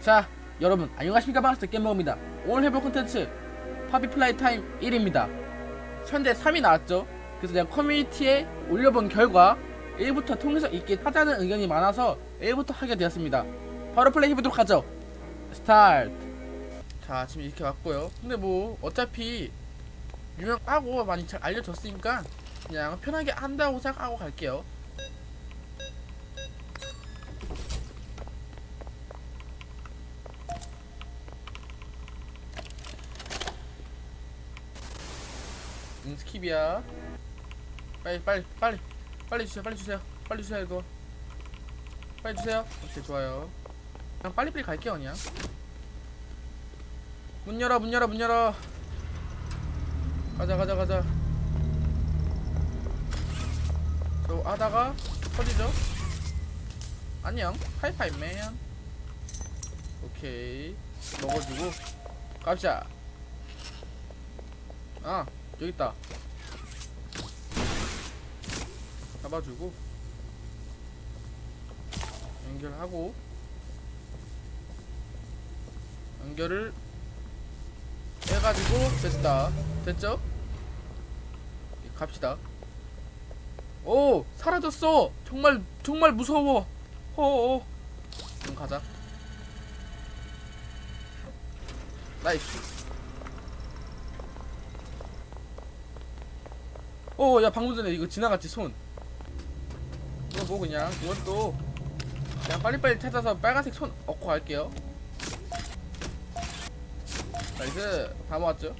자 여러분 안녕하십니까 반갑습니다 게임먹입니다. 오늘 해볼 콘텐츠 파비플라이 타임 1입니다. 현재 3이 나왔죠? 그래서 제가 커뮤니티에 올려본 결과 1부터 통해서 있게 하자는 의견이 많아서 1부터 하게 되었습니다. 바로 플레이 해보도록 하죠. 스타트. 자 지금 이렇게 왔고요. 근데 뭐 어차피 유명하고 많이 잘 알려졌으니까 그냥 편하게 한다고 생각하고 갈게요 응, 스킵이야. 빨리, 빨리, 빨리, 빨리 주세요, 빨리 주세요, 빨리 주세요, 이거. 빨리 주세요. 오케이, 좋아요. 그냥 빨리빨리 갈게요, 그냥. 문 열어, 문 열어, 문 열어. 가자, 가자, 가자. 저 하다가 터지죠? 안녕, 하이파이 맨. 오케이. 먹어주고. 갑시다. 아, 여기 있다. 잡아주고 연결하고 연결을 해가지고 됐다. 됐죠? 예, 갑시다. 오 사라졌어. 정말 정말 무서워. 어어. 그럼 가자. 나이스. 오, 야 방금 전에 이거 지나갔지 손. 이거 뭐 그냥 이것도 그냥 빨리빨리 찾아서 빨간색 손 얻고 갈게요. 나이스 다 모았죠?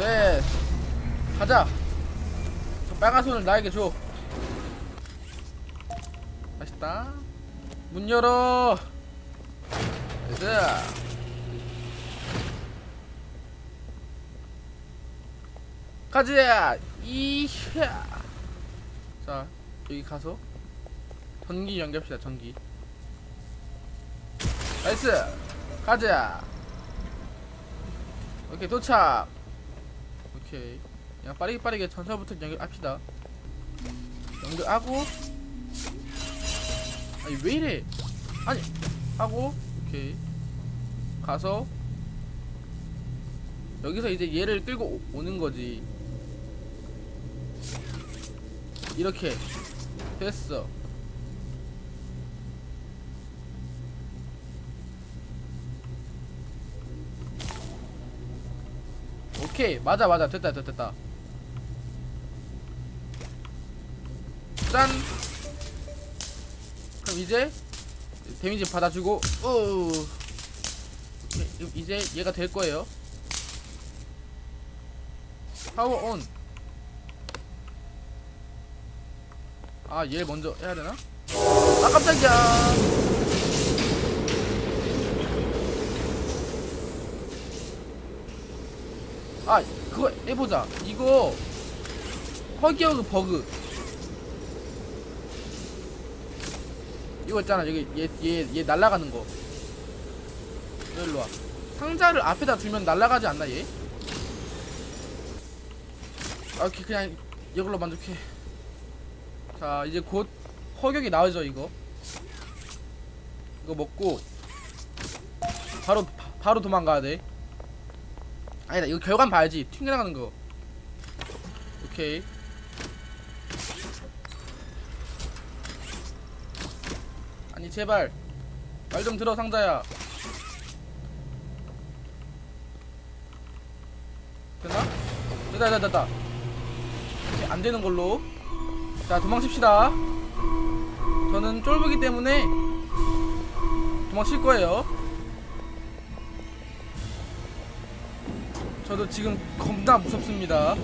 네, 가자. 저 빨간 손을 나에게 줘. 맛있다. 문 열어. 나이스. 가자! 이샤 자 여기 가서 전기 연결합시다 전기. 나이스! 가자! 오케이 도착! 오케이. 그냥 빠르게 빠르게 전차부터 연결합시다. 연결하고. 아니 왜 이래? 아니 하고 오케이. 가서. 여기서 이제 얘를 끌고 오- 오는 거지 이렇게 됐어. 오케이. 맞아 맞아. 됐다 됐다 됐다. 짠. 그럼 이제 데미지 받아주고 우. 오케이, 이제 얘가 될 거예요. 파워 온. 아, 얘를 먼저 해야 되나? 아, 깜짝이야. 아, 그거 해보자. 이거 허기어그 버그. 이거 있잖아. 여기 얘얘얘 날아가는 거. 일로 와. 상자를 앞에다 두면 날아가지 않나 얘? 아, 그냥 이걸로 만족해 자 이제 곧 허격이 나오죠 이거. 이거 먹고 바로 바, 바로 도망가야 돼. 아니다 이거 결과만 봐야지. 튕겨나가는 거. 오케이. 아니 제발. 말 좀 들어 상자야. 됐나? 됐다 됐다 됐다. 안 되는 걸로 자 도망칩시다. 저는 쫄보기 때문에 도망칠 거예요. 저도 지금 겁나 무섭습니다.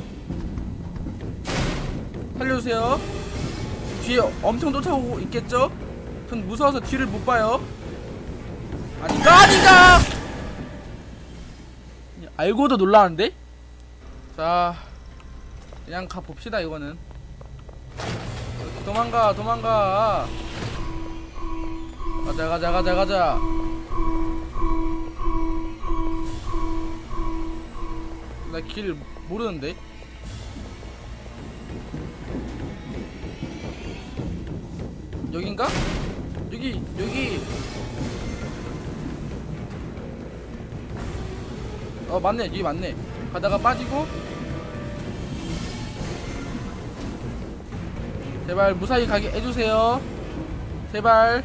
살려주세요. 뒤에 엄청 쫓아오고 있겠죠? 전 무서워서 뒤를 못 봐요. 아닌가 아닌가 알고도 놀라는데? 자 그냥 가 봅시다 이거는 도망가 도망가. 가자 가자 가자 가자. 나 길 모르는데? 여긴가? 여기 여기. 어 맞네 여기 맞네. 가다가 빠지고 제발 무사히 가게 해주세요. 제발.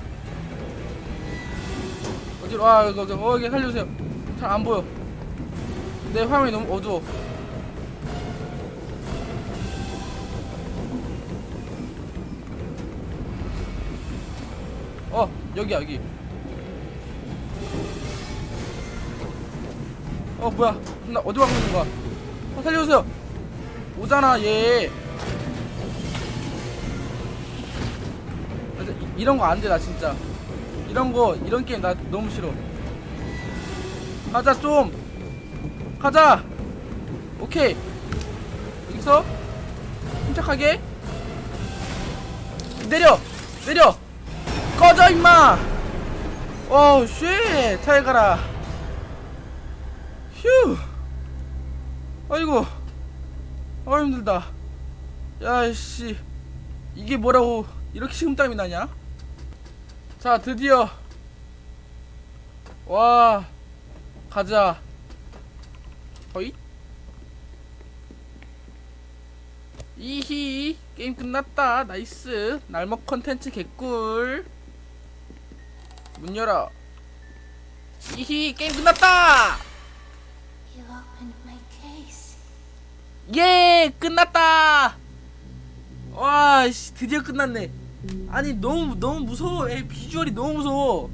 어디로 아 이거 이거 어 이게 살려주세요. 잘 안 보여. 내 화면이 너무 어두워. 어 여기야 여기. 어 뭐야. 나 어디 가고 있는 거야? 어 살려주세요. 오잖아 얘 이- 이런 거 안 돼 나 진짜. 이런 거 이런 게임 나 너무 싫어. 가자 좀. 가자. 오케이. 여기서 침착하게? 내려. 내려. 꺼져 임마. 어우 쉣잘 가라. 휴. 아이고. 아 힘들다. 야씨. 이게 뭐라고 이렇게 식은땀이 나냐 자 드디어. 와 가자. 허이. 이히 게임 끝났다. 나이스. 날먹 컨텐츠 개꿀. 문 열어. 이히 게임 끝났다. 예 끝났다! 와 씨 드디어 끝났네 아니 너무 너무 무서워. 애 비주얼이 너무 무서워.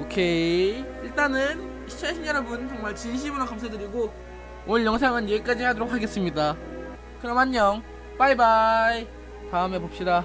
오케이. 일단은 시청해주신 여러분 정말 진심으로 감사드리고 오늘 영상은 여기까지 하도록 하겠습니다. 그럼 안녕. 바이바이. 다음에 봅시다